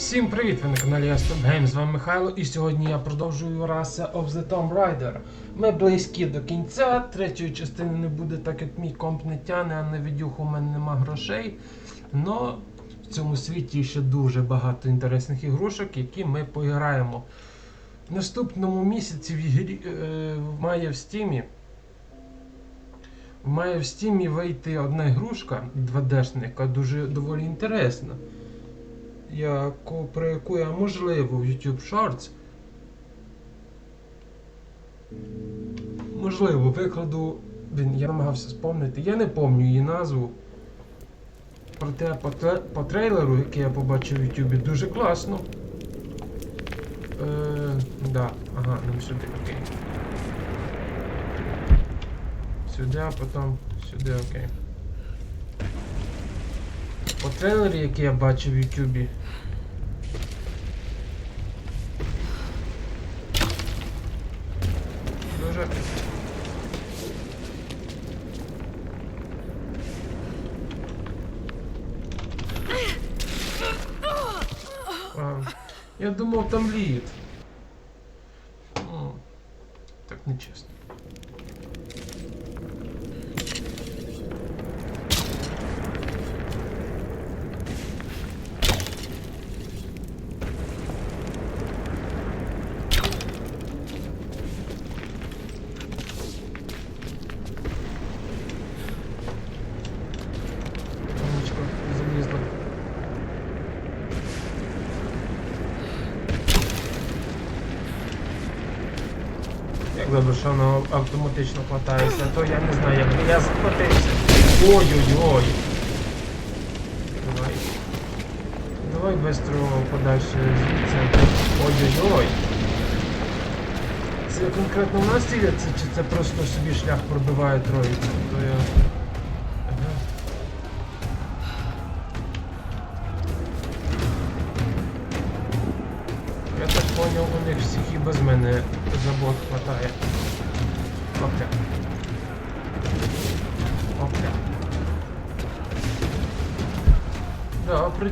Всім привіт! Ви на каналі Game, з вами Михайло і сьогодні я продовжую Rasa of the Tomb Raider. Ми близькі до кінця, третьої частини не буде, так як мій комп не тяне, а на відюху у мене нема грошей. Но в цьому світі ще дуже багато інтересних ігрушок, які ми поіграємо. В наступному місяці в ігрі, е, має в стімі Має в стімі вийти одна ігрушка 2D-шна, яка дуже доволі інтересна яку, про яку я можливо в YouTube Shorts. Можливо, викладу. Блін, я намагався спомнити. Я не пам'ятаю її назву. Проте по, по трейлеру, який я побачив в YouTube, дуже класно. Е, да, ага, нам сюди, окей. Сюди, а потім сюди, окей. По трейлері, який я бачив в Ютубі. Дуже. Я думав там лід. Добре, що воно автоматично хватається, то я не знаю, як я захватився. Ой-ой-ой. Давай. Давай быстро подальше звідси. Ой-ой-ой. Це конкретно в нас ціляться, чи це просто собі шлях пробиває троїця? То я...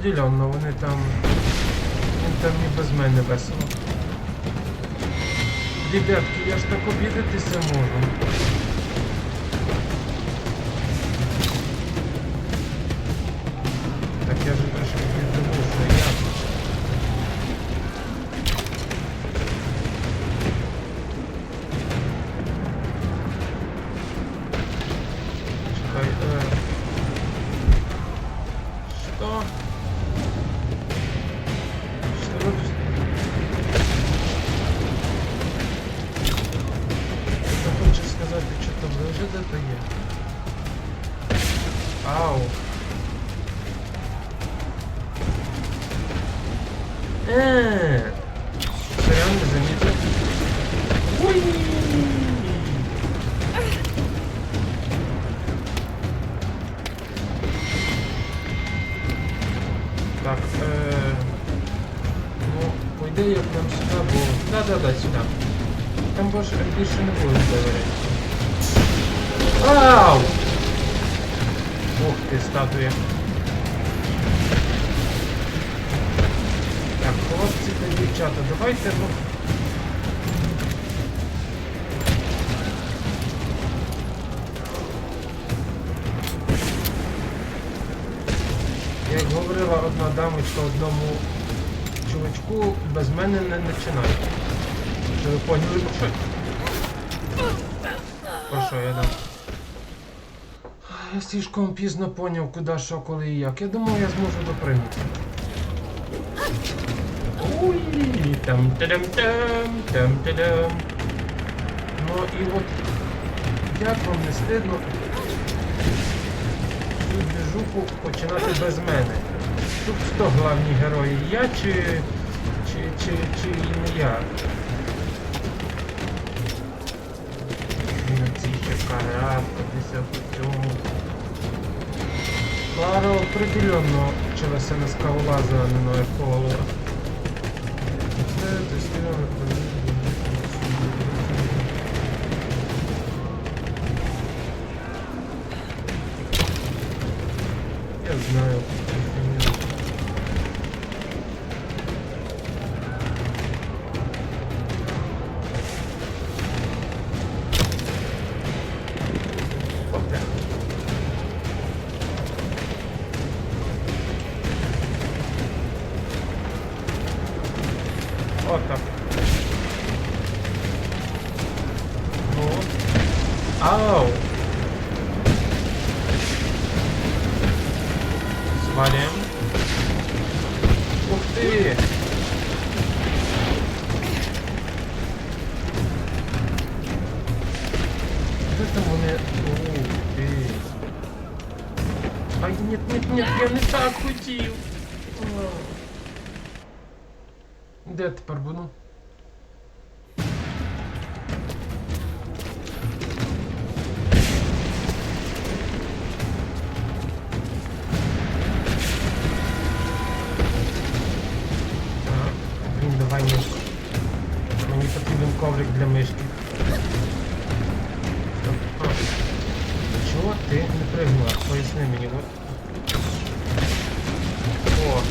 определенно, вони там. Їм там і без мене весело. Ребятки, я ж так обідатися можу. Так, е... Ну, по ідеї, нам сюди, бо... Да-да-да, сюди. Там більше, більше не буде доверять. Ау! Ух ти, статуя. Так, хлопці та дівчата, давайте, ну... говорила одна дамочка одному чувачку, без мене не починай. Що ви поняли про що? Про що я дам? Я слишком пізно поняв, куди, що, коли і як. Я думав, я зможу допригнути. Ой, там там там там там Ну і от як вам не стидно цю движуху починати без мене. Тут хто головні герої? Я чи. чи. чи. чи не я? По цьому. Клара определенно вчилася на скалолаза, а не на еколога. Це тестовано. Я знаю. Коврик для мишки. чего ти не пригнула? Поясни мені, от. О.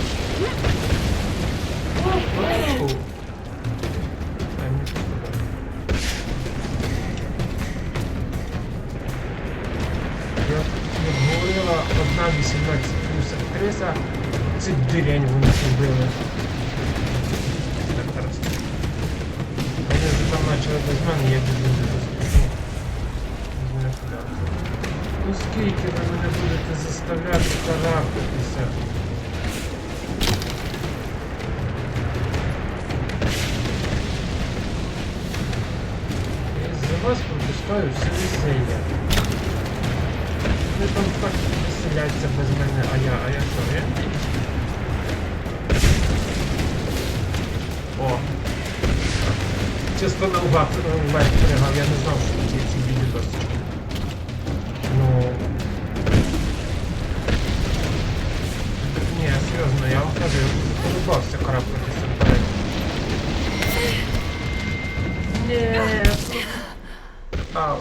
вас все весілля. Ви там так веселяться без мене, а я, а я що, я? О! Чисто наугад пригав, я не знав, що є ці білі досочки. Ну... Ні, серйозно, я вам кажу, я полюбався карабкатися вперед. Ні. Ау.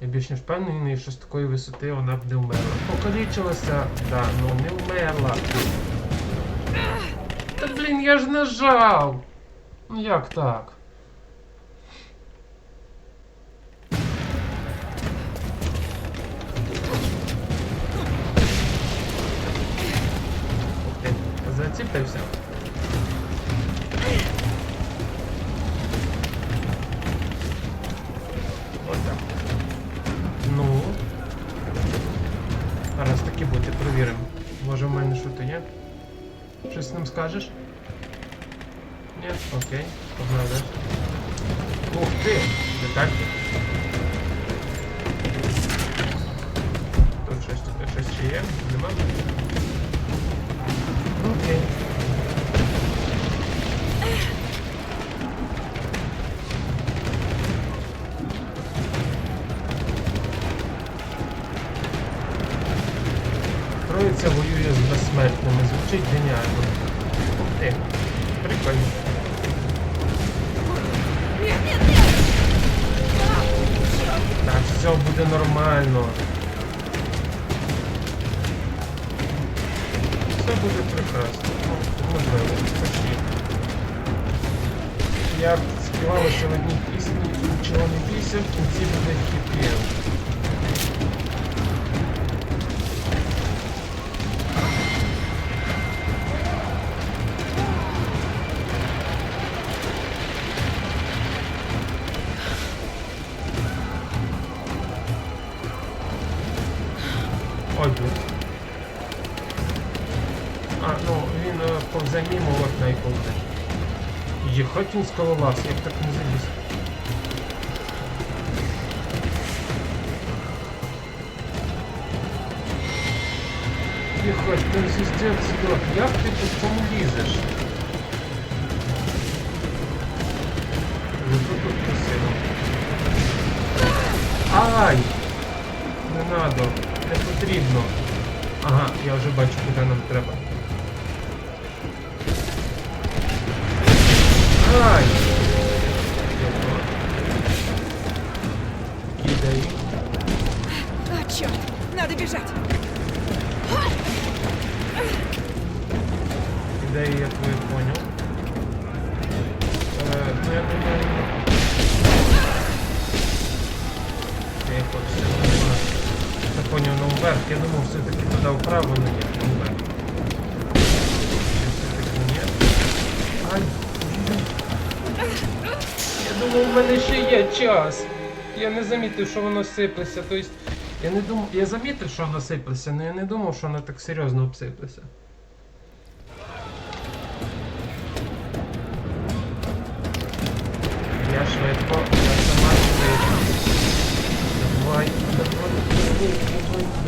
Я більш не впевнений, що з такої висоти вона б не вмерла. Покалічилася, да, ну не вмерла. Та блін, я ж нажав. Ну як так? Заціпився. Щось нам скажеш? Ні? Окей, погнали. Ух ти! Нормально. Все буде прекрасно. Можливо, почти. Я співала сьогодні пісню, нічого не бійся, в кінці буде хіпі. Він скалолаз, як так не. Єхать, ти звіздець, як ти тут кому лізеш? Зато тут красиво. Ай! Не надо, не потрібно. Ага, я вже бачу, куди нам треба. Ай! Кидай. А, черт! Надо бежать! Кидай, я твою понял. Е, ну я думаю... Я хочу все понял, ну вверх. Я думав все-таки туди вправо, но нет, мене ще є час. Я не замітив, що воно сиплеться. Тобто, я не думав. Я замітив, що воно сиплеться, але я не думав, що воно так серйозно обсиплеться. Я швидко, я сама швидко. Давай, давай, давай, давай,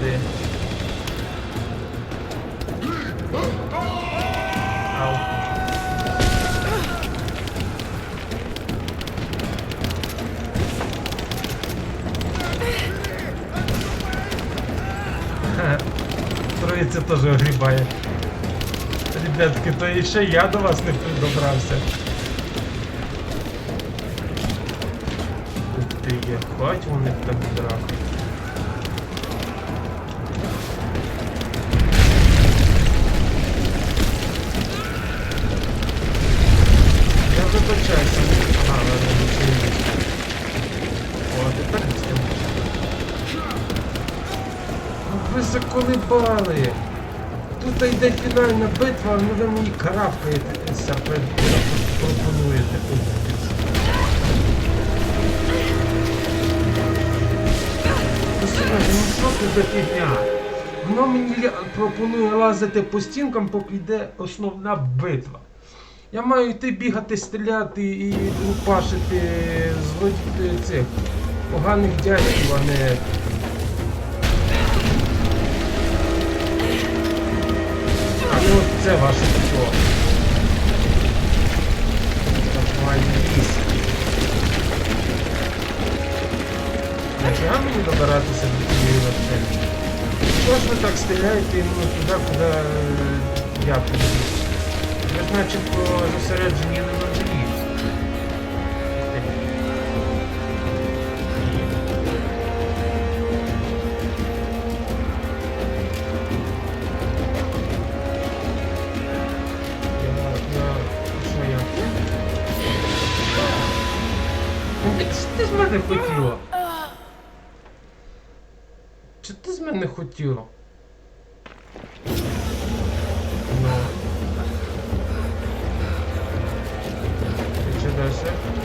туди. Ау. Троїця теж огрібає. Ребятки, то і ще я до вас не добрався. Ти є, у них так драка. Заколебали. Тут йде фінальна битва, ну ви мені карабкаєтеся, пр- пропонуєте. Ой. Ну, за фігня? Воно мені пропонує лазити по стінкам, поки йде основна битва. Я маю йти бігати, стріляти і лупашити злодій цих поганих дядьків, а не. От це ваше пішло. Нормальний ліс. Нафіга мені добиратися до цієї вершини? Що ж ви так стріляєте ну, туди, куди е, я прийду? Ви начебто зосереджені на мене хотіла? Чи ти з мене хотіла? Ну. І що далі?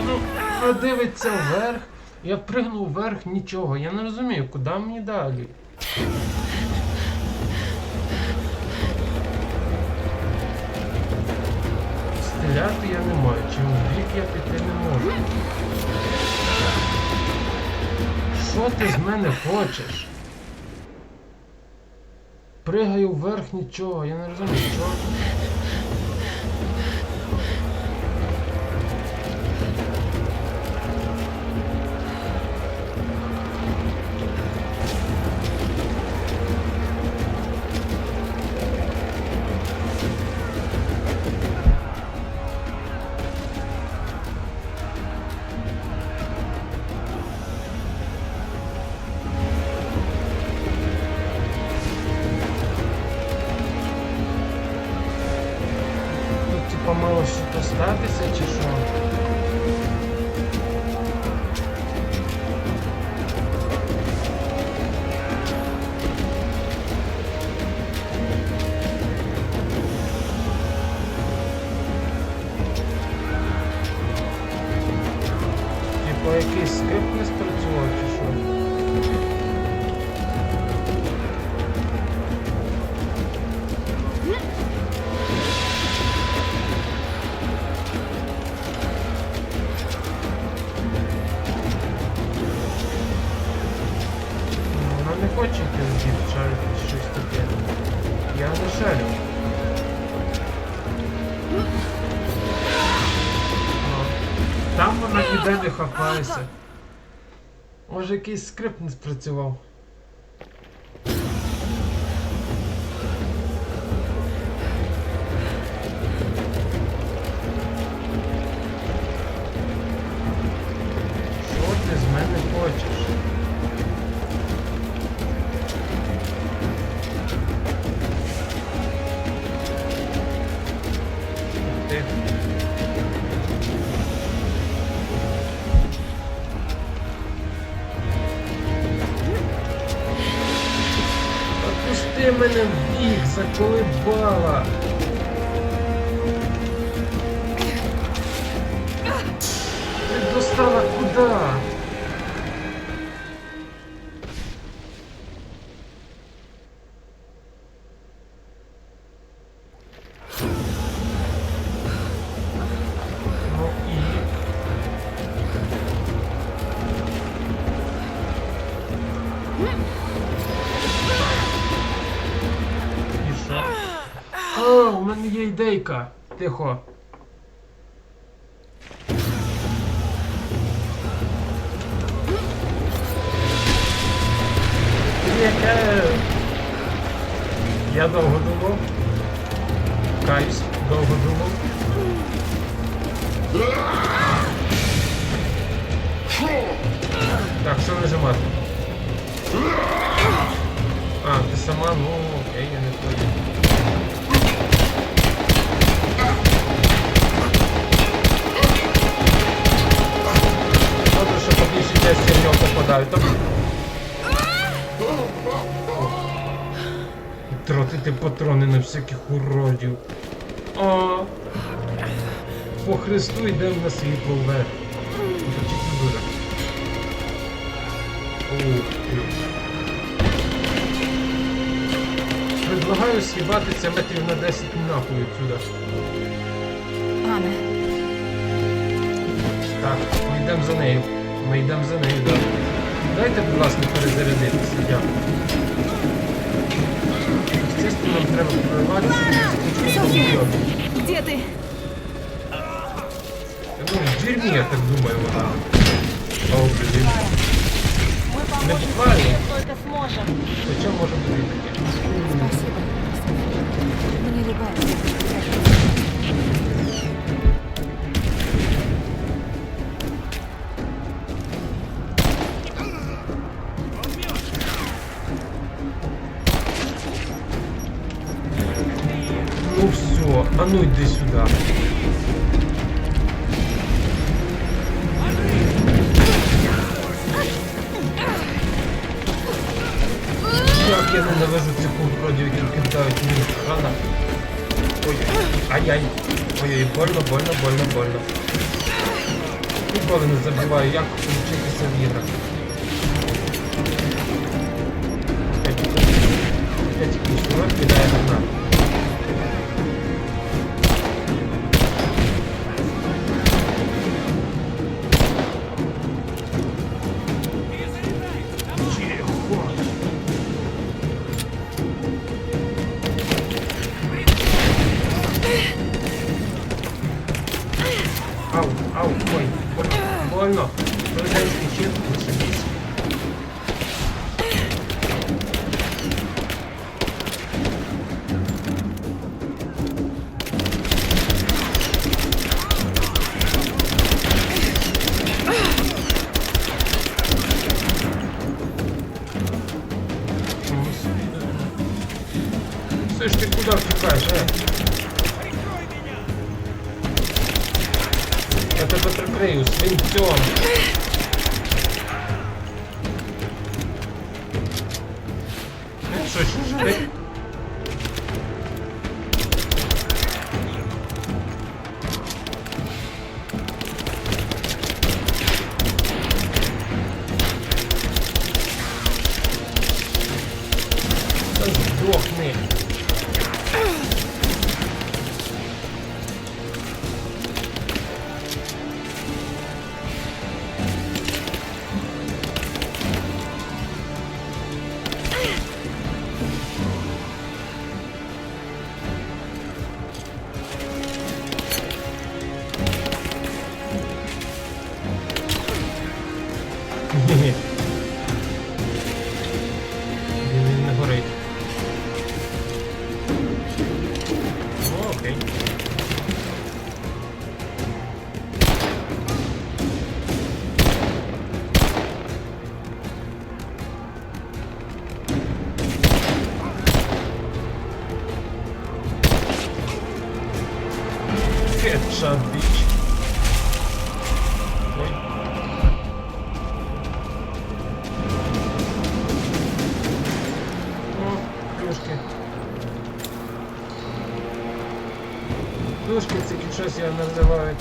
Воно дивиться вверх. Я пригнув вверх, нічого. Я не розумію, куди мені далі. Стріляти я не маю, чим в бік я піти не можу. Що ти з мене хочеш? Пригаю вверх нічого, я не розумію, що. Постатися чи що? Ніде не хапається. Може якийсь скрипт не спрацював. Ідейка. Тихо. Тратити патрони на всяких уродів. А, по Христу йдемо на світло. Предлагаю с'їбатися метрів на 10 нахуй відсюди. Анна, Так, ми йдемо за нею. Ми йдемо за нею, так. Дайте, будь ласка, перезарядитися, дякую. Естественно, нам треба прорватися через Софія! кучку где ты? Ну, в дерьмі, я так думаю, вона. О, блін. Мы Не поможем буквально. тебе, только сможем. Хоча може бути і таке. Спасибо. Мне любая Все, а Я тебе прикрию свинцем. Ну що ти...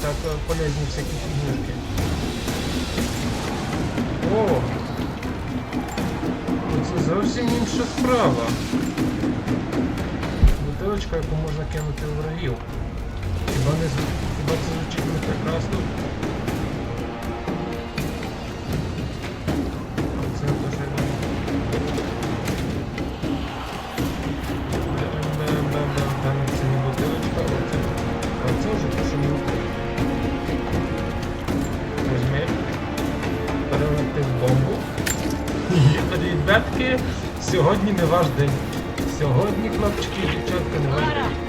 так е, полезні всякі фігурки. О! Це зовсім інша справа. Бутилочка, яку можна кинути у врагів. Хіба не хіба це звучить не прекрасно? Сьогодні не ваш день. Сьогодні, хлопчики і дівчатка, не ваш день.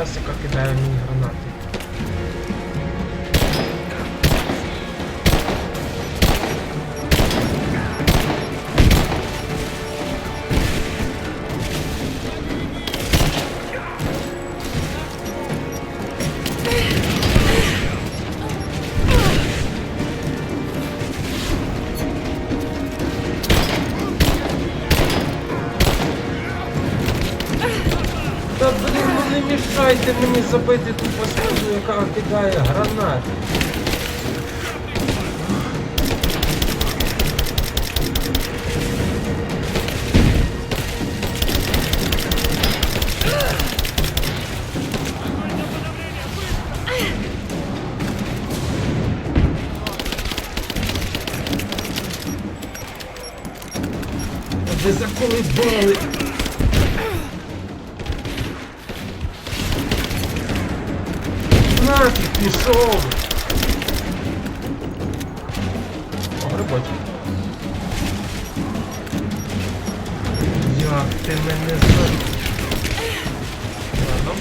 Там кидає мені гранати? Забити ту паскуду, яка кидає гранати. Заколебали! Пішов! О, грибочок. Як ти мене за... Ладно.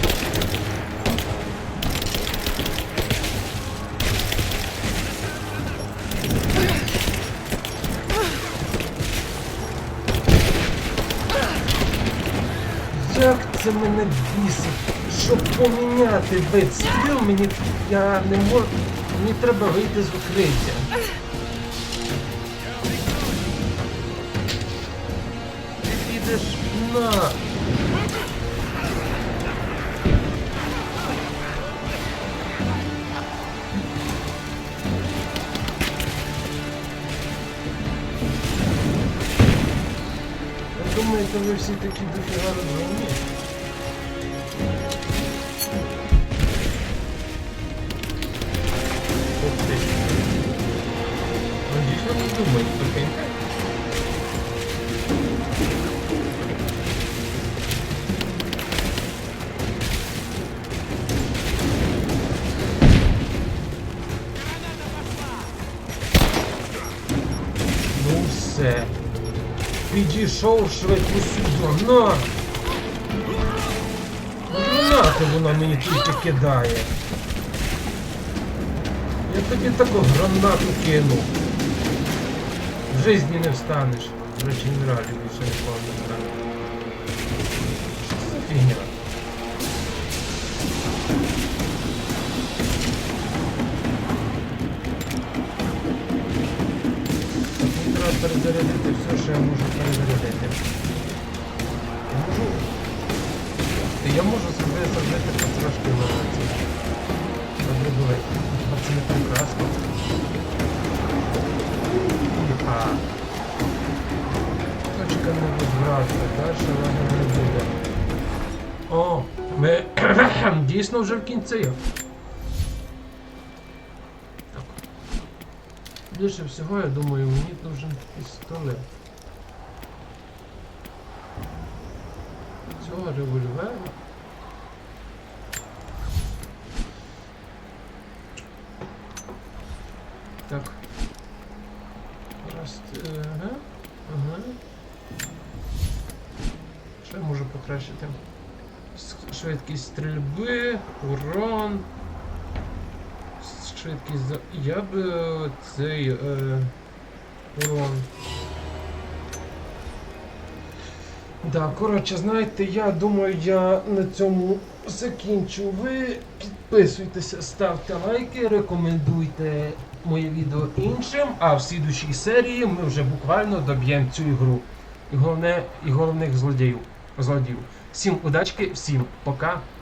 Як це мене бісить? Поміняти вид стріл, мені я не можу. Мені треба вийти з укриття. Ти підеш на. Ви думаєте, ви всі такі дофіга розумні? Швидко сюди. На! Гранати вона мені тільки кидає. Я тобі таку гранату кину. В житті не встанеш. До речі, не раді більше не встане. Що це за фігня? Перезарядити все, що я можу перезарядити. Я можу. Я можу себе зробити потрошки ці. Добре, Це прекрасно. А. Точка не возврату. Далі вона не буде. О, ми дійсно вже в кінці. Більше всього, я думаю, мені нужен пістолет. Цього револьвера. Так. Раз. е, Ага. Ага. Що я можу покращити? Швидкість стрільби, урон. Швидкість за. Я би е, цей е, урон. Да, коротше, знаєте, я думаю, я на цьому закінчу. Ви підписуйтеся, ставте лайки, рекомендуйте моє відео іншим, а в слідучій серії ми вже буквально доб'ємо цю ігру. І головне, і головних злодіїв. злодіїв. Всім удачки, всім пока.